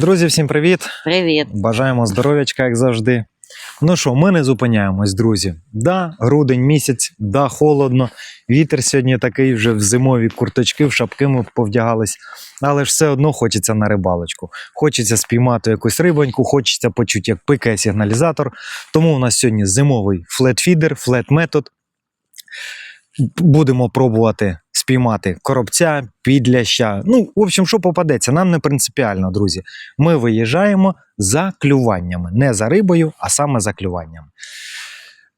Друзі, всім привіт! Привіт. Бажаємо здоров'ячка, як завжди. Ну що, ми не зупиняємось, друзі. Да, грудень місяць, да, холодно. Вітер сьогодні такий вже в зимові курточки, в шапки ми повдягались. Але ж все одно хочеться на рибалочку. Хочеться спіймати якусь рибоньку, хочеться почути, як пикає сигналізатор. Тому у нас сьогодні зимовий флетфідер, флет-метод. Будемо пробувати спіймати коробця, підляща. Ну, в общем, що попадеться, нам не принципіально, друзі. Ми виїжджаємо за клюваннями, не за рибою, а саме за клюваннями.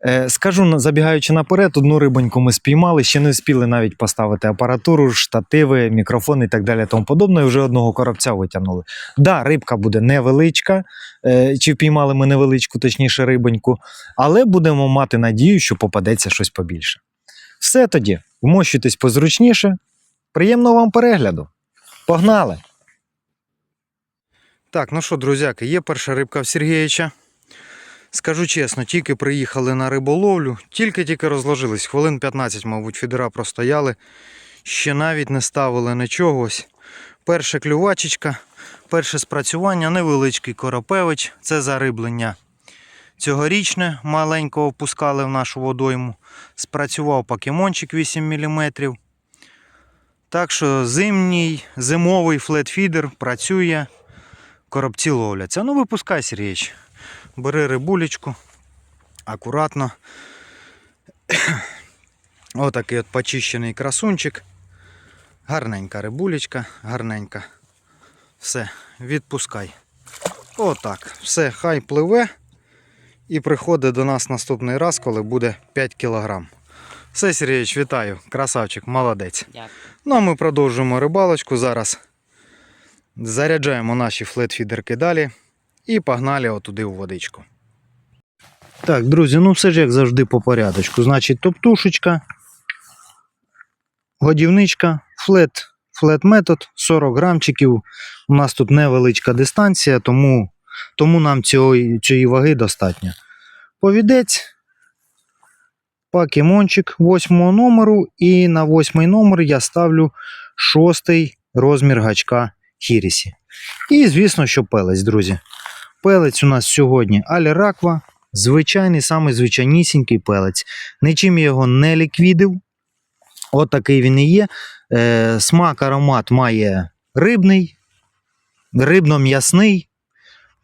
Е, скажу, забігаючи наперед, одну рибоньку ми спіймали, ще не встигли навіть поставити апаратуру, штативи, мікрофони і так далі. Тому подобне. І вже одного коробця витягнули. Да, рибка буде невеличка, е, чи впіймали ми невеличку, точніше рибоньку, але будемо мати надію, що попадеться щось побільше. Все тоді, вмощуйтесь позручніше. Приємного вам перегляду. Погнали! Так, ну що, друзяки, є перша рибка в Сергійовича. Скажу чесно, тільки приїхали на риболовлю, тільки-тільки розложились. Хвилин 15, мабуть, фідера простояли. Ще навіть не ставили нічого. Ось Перша клювачечка, перше спрацювання, невеличкий коропевич. Це зариблення. Цьогорічне маленького впускали в нашу водойму. Спрацював покемончик 8 мм. Так що зимній, зимовий флетфідер працює, коробці ловляться. Ну, випускай, Сергійович. Бери рибулечку, акуратно. Отакий от почищений красунчик. Гарненька рибулечка, гарненька. Все, відпускай. Отак. Все, хай пливе. І приходить до нас наступний раз, коли буде 5 кг. Все, Сергійович, вітаю. Красавчик, молодець. Дякую. Ну а ми продовжуємо рибалочку зараз. Заряджаємо наші флетфідерки далі і погнали отуди у водичку. Так, друзі, ну все ж як завжди по порядочку. Значить, топтушечка, годівничка, флет, флет метод, 40 грамчиків. У нас тут невеличка дистанція, тому, тому нам цієї, цієї ваги достатньо. Повідець, покемончик восьмого номеру, і на восьмий номер я ставлю шостий розмір гачка Хірісі. І, звісно, що пелець, друзі. Пелець у нас сьогодні Аліраква, звичайний, самий звичайнісінький пелець. Нічим я його не ліквідив. От такий він і є. Е, смак, аромат має рибний, рибно-м'ясний.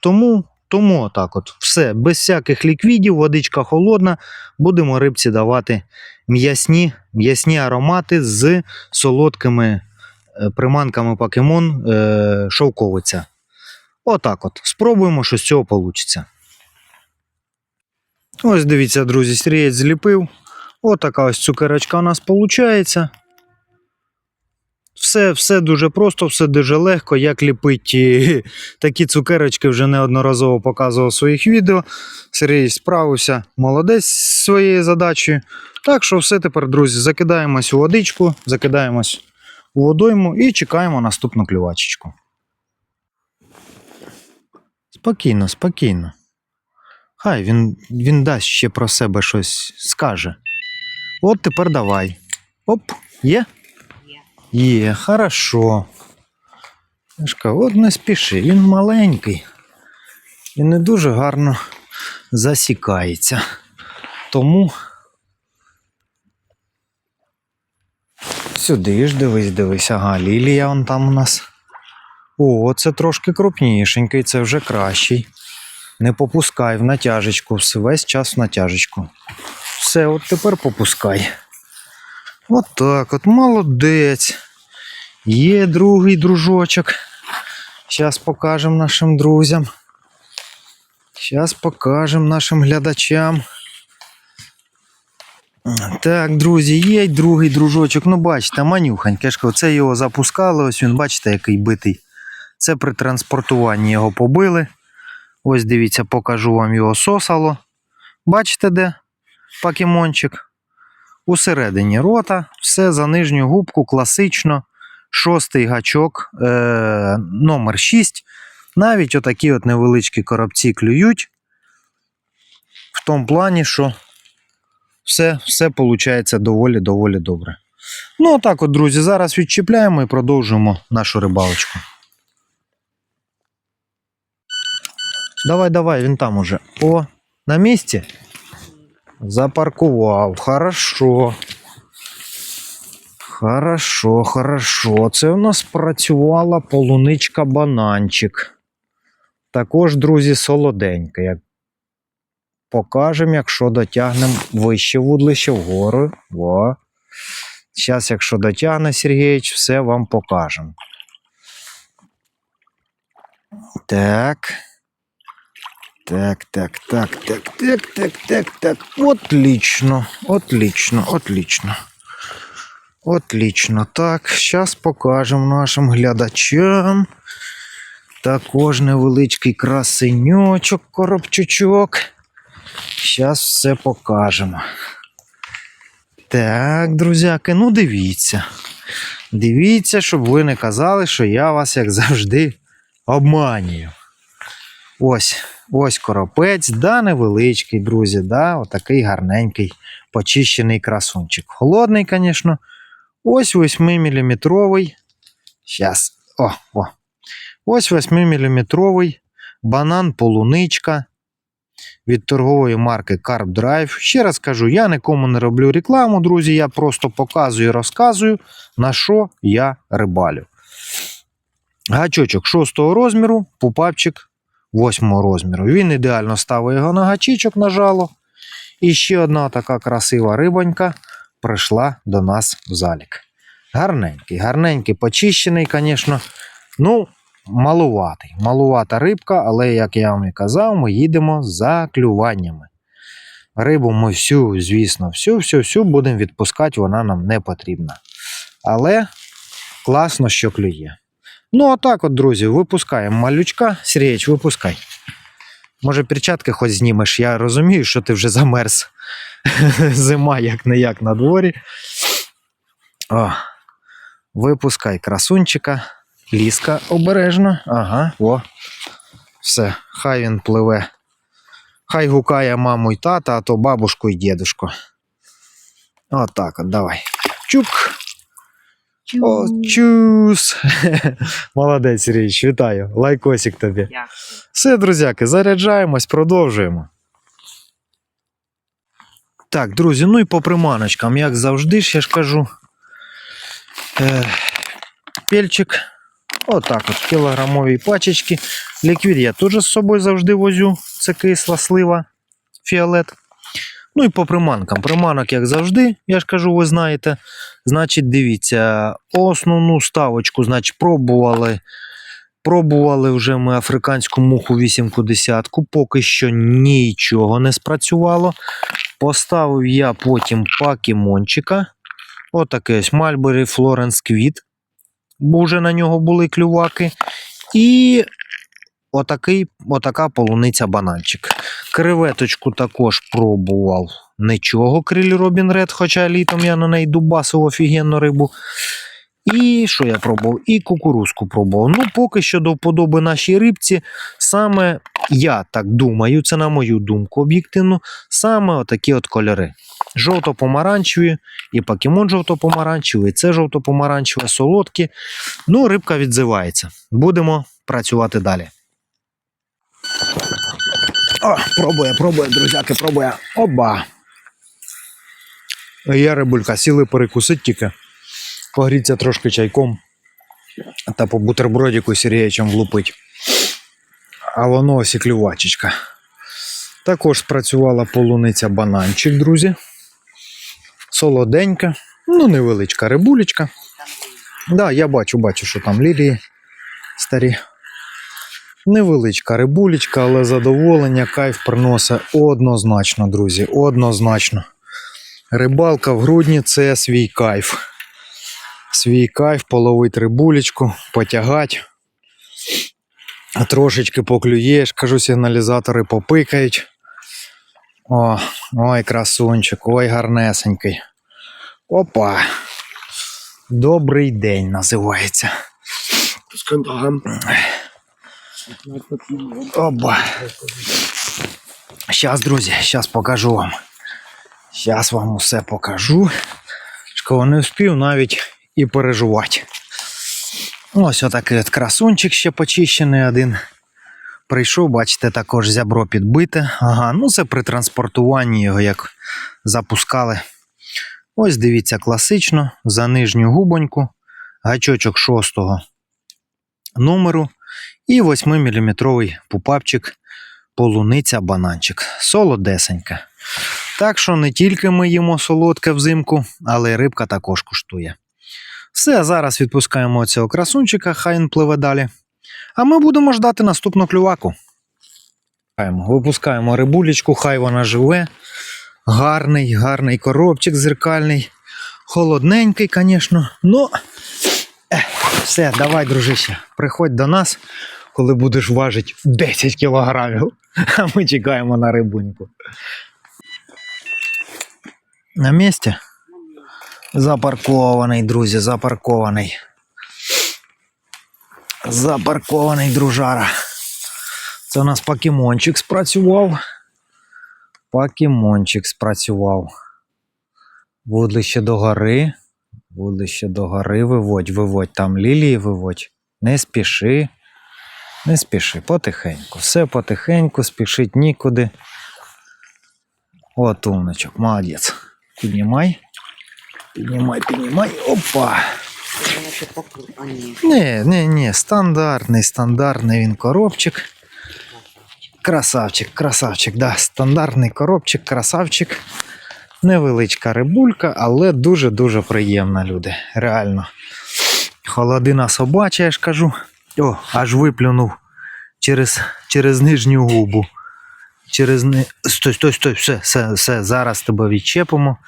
Тому, тому отак от. Все, без всяких ліквідів, водичка холодна. Будемо рибці давати м'ясні, м'ясні аромати з солодкими е, приманками покемон е, шовковиця. Отак от. Спробуємо, що з цього вийде. Ось дивіться, друзі, стрієць зліпив. Отака ось цукерочка у нас виходить. Все, все дуже просто, все дуже легко. Як ліпити такі цукерочки вже неодноразово показував у своїх відео. Сергій справився, молодець зі своєю задачею. Так що все тепер, друзі, закидаємось у водичку, закидаємось у водойму і чекаємо наступну клювачечку. Спокійно, спокійно. Хай він, він дасть ще про себе щось скаже. От тепер давай. Оп, є? Є, хорошо. Я ж кажу, от не спіши, він маленький і не дуже гарно засікається. Тому сюди ж дивись, дивись, ага, лілія он там у нас. О, це трошки крупнішенький, це вже кращий. Не попускай в натяжечку, весь час в натяжечку. Все, от тепер попускай. От так, от молодець. Є другий дружочок. Зараз покажемо нашим друзям. Зараз покажемо нашим глядачам. Так, друзі, є другий дружочок. Ну, бачите, манюханьке. Це його запускали. Ось він, бачите, який битий. Це при транспортуванні його побили. Ось дивіться, покажу вам його сосало. Бачите, де покемончик? Усередині рота, все за нижню губку, класично. Шостий гачок, е- номер 6. Навіть отакі от невеличкі коробці клюють. В тому плані, що все, все виходить доволі-доволі добре. Ну, отак от, друзі, зараз відчіпляємо і продовжуємо нашу рибалочку. Давай, давай, він там уже. О, на місці? Запаркував. Хорошо. Хорошо, хорошо. Це у нас працювала полуничка бананчик. Також, друзі, солоденька. Як покажемо, якщо дотягнемо вище вудлище вгору. Во. Зараз, якщо дотягне Сергійович, все вам покажемо. Так. Так, так, так, так, так, так, так, так. Отлично, отлично, отлично. Отлично. Так, зараз покажемо нашим глядачам. Також невеличкий красеньочок, коробчучок. Зараз все покажемо. Так, друзяки, ну дивіться. Дивіться, щоб ви не казали, що я вас, як завжди, обманюю. Ось, ось коропець, да, невеличкий, друзі, да, отакий гарненький почищений красунчик. Холодний, звісно. Ось 8-мм. Зараз. О, о. Ось 8-мм банан полуничка від торгової марки Carp Drive. Ще раз кажу, я нікому не роблю рекламу, друзі. Я просто показую і розказую, на що я рибалю. Гачочок 6 розміру, пупапчик 8 розміру. Він ідеально ставить його на гачечок на жало. І ще одна така красива рибонька прийшла до нас в залік. Гарненький, гарненький, почищений, звісно. Ну, малуватий. Малувата рибка, але, як я вам і казав, ми їдемо за клюваннями. Рибу ми всю, звісно, всю, всю, всю будемо відпускати, вона нам не потрібна. Але класно, що клює. Ну, отак от, друзі, випускаємо малючка. Сергійович, випускай. Може, перчатки хоч знімеш. Я розумію, що ти вже замерз. Зима як не як на дворі. О, випускай красунчика. Ліска обережно. Ага, о. Все, хай він пливе. Хай гукає маму й тата, а то бабушку й дідушку. Отак от, давай. Чук. О, чус. Молодець, Сергійович, вітаю. Лайкосик тобі. Дякую. Все, друзяки, заряджаємось, продовжуємо. Так, друзі, ну і по приманочкам, як завжди, ж я ж кажу. Е, пельчик. Отак от, кілограмові пачечки. Ліквід я теж з собою завжди возю. Це кисла слива, фіолет. Ну і по приманкам. Приманок, як завжди, я ж кажу, ви знаєте. Значить, дивіться, основну ставочку, значить, пробували. Пробували вже ми африканську муху 8 десятку, поки що нічого не спрацювало. Поставив я потім покемончика. Отакий ось Мальбері Флоренс Квіт. Бо вже на нього були клюваки. І отакий, отака полуниця бананчик. Креветочку також пробував. Нічого, криль Робін Ред, хоча літом я на неї дубасив офігенну рибу. І що я пробував? І кукурузку пробував. Ну, поки що до вподоби нашій рибці, саме я так думаю, це на мою думку об'єктивно, саме отакі от кольори. Жовто-помаранчеві, і покемон жовто-помаранчевий, це жовто-помаранчеве, солодкі. Ну, рибка відзивається. Будемо працювати далі. О, пробує, пробує, друзяки, пробує. Оба. Я рибулька, сіли перекусить тільки погріться трошки чайком та по бутербродику з Сергієчем влупить. А воно ось і клювачечка. Також спрацювала полуниця бананчик, друзі. Солоденька, ну невеличка рибулечка. Да, я бачу, бачу, що там лілії старі. Невеличка рибулечка, але задоволення, кайф приносить однозначно, друзі. Однозначно. Рибалка в грудні це свій кайф свій кайф, половить рибулечку, потягать. Трошечки поклюєш, кажу, сигналізатори попикають. О, ой, красунчик, ой, гарнесенький. Опа. Добрий день називається. Опа. Зараз, друзі, зараз покажу вам. Зараз вам усе покажу. Школа не встиг навіть і переживати. Ось отакий от красунчик ще почищений один. Прийшов, бачите, також зябро підбите. Ага, ну це при транспортуванні його як запускали. Ось дивіться, класично, за нижню губоньку, гачочок шостого номеру і 8-мм пупапчик, полуниця, бананчик. Солодесенька. Так що не тільки ми їмо солодке взимку, але й рибка також коштує. Все, зараз відпускаємо цього красунчика, хай він пливе далі. А ми будемо ждати наступну клюваку. Випускаємо рибулечку, хай вона живе. Гарний, гарний коробчик зеркальний. Холодненький, звісно. Ех, все, давай, дружище, приходь до нас, коли будеш важити 10 кілограмів. А ми чекаємо на рибуньку. На місці? Запаркований, друзі, запаркований. Запаркований дружара. Це у нас покемончик спрацював. Покемончик спрацював. Вудлище до гори. Вудлище до гори виводь, виводь. Там лілії виводь. Не спіши. Не спіши, потихеньку. Все потихеньку, спішить нікуди. От умничок, молодець. Піднімай. Піднімай, піднімай. Опа. Ні, ні, ні, стандартний, стандартний він коробчик. Красавчик, красавчик, да, стандартний коробчик, красавчик. Невеличка рибулька, але дуже-дуже приємна, люди. Реально. Холодина собача, я ж кажу. О, аж виплюнув через, через нижню губу. Через ни... Стой, стой, стой, все, все, все, зараз тебе відчепимо.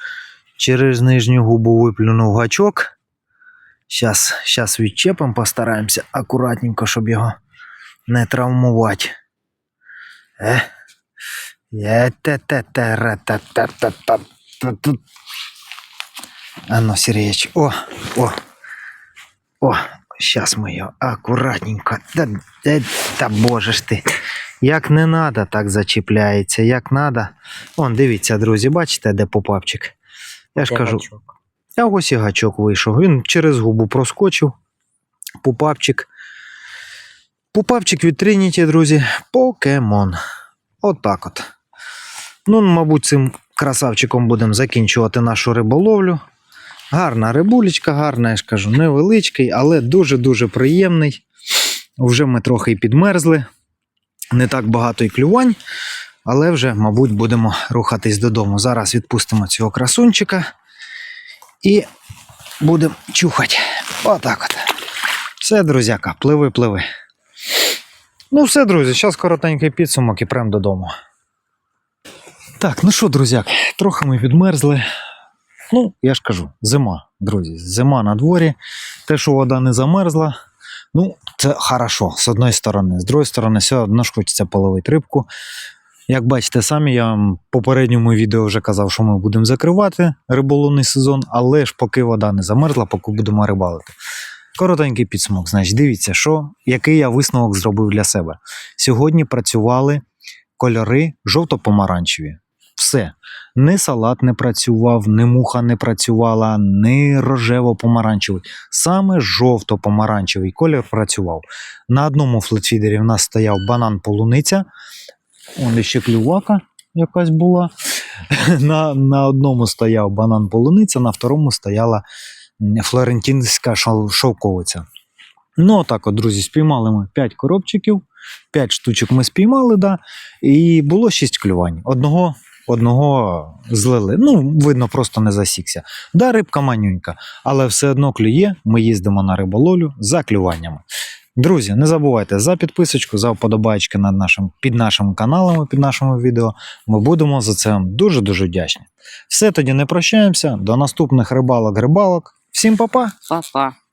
Через нижню губу виплюнув гачок. Щас, щас відчепимо, постараємося акуратненько, щоб його не травмувати. Е. Е, те те те ре те те те те те те. А ну, Сергеич, о, о, о, щас ми його акуратненько. Та, та, та боже ж ти. Як не надо, так зачіпляється. Як надо. Вон, дивіться, друзі, бачите, де попапчик? Я ж Де кажу, гачок? а ось і гачок вийшов. Він через губу проскочив. Пупапчик. Пупапчик від Трініті, друзі. Покемон. Отак от. Ну, мабуть, цим красавчиком будемо закінчувати нашу риболовлю. Гарна рибулечка, гарна, я ж кажу, невеличкий, але дуже-дуже приємний. Вже ми трохи й підмерзли. Не так багато і клювань, але вже, мабуть, будемо рухатись додому. Зараз відпустимо цього красунчика і будемо чухати. Отак от. Все, друзяка, пливи, пливи. Ну, все, друзі, зараз коротенький підсумок і прям додому. Так, ну що, друзяк, трохи ми відмерзли. Ну, я ж кажу, зима, друзі, зима на дворі. Те, що вода не замерзла, ну, це хорошо, з одної сторони. З другої сторони, все одно ж хочеться половити рибку. Як бачите самі, я в попередньому відео вже казав, що ми будемо закривати риболовний сезон, але ж поки вода не замерзла, поки будемо рибалити. Коротенький підсумок. Значить, дивіться, що, який я висновок зробив для себе. Сьогодні працювали кольори жовто-помаранчеві. Все. Ні салат не працював, ні муха не працювала, ні рожево-помаранчевий. Саме жовто-помаранчевий колір працював. На одному флетфідері в нас стояв банан полуниця. Он ще клювака якась була. На, на одному стояв банан полуниця, на второму стояла флорентинська шовковиця. Ну, отак от, друзі, спіймали ми 5 коробчиків, 5 штучок ми спіймали, да, і було 6 клювань. Одного, одного злили. Ну, видно, просто не засікся. Да, рибка манюнька, але все одно клює. Ми їздимо на риболовлю за клюваннями. Друзі, не забувайте за підписочку, за вподобайки над нашим, під нашим каналом, під нашими відео. Ми будемо за це дуже-дуже вдячні. Все тоді не прощаємося. До наступних рибалок-рибалок. Всім па-па! Па-па.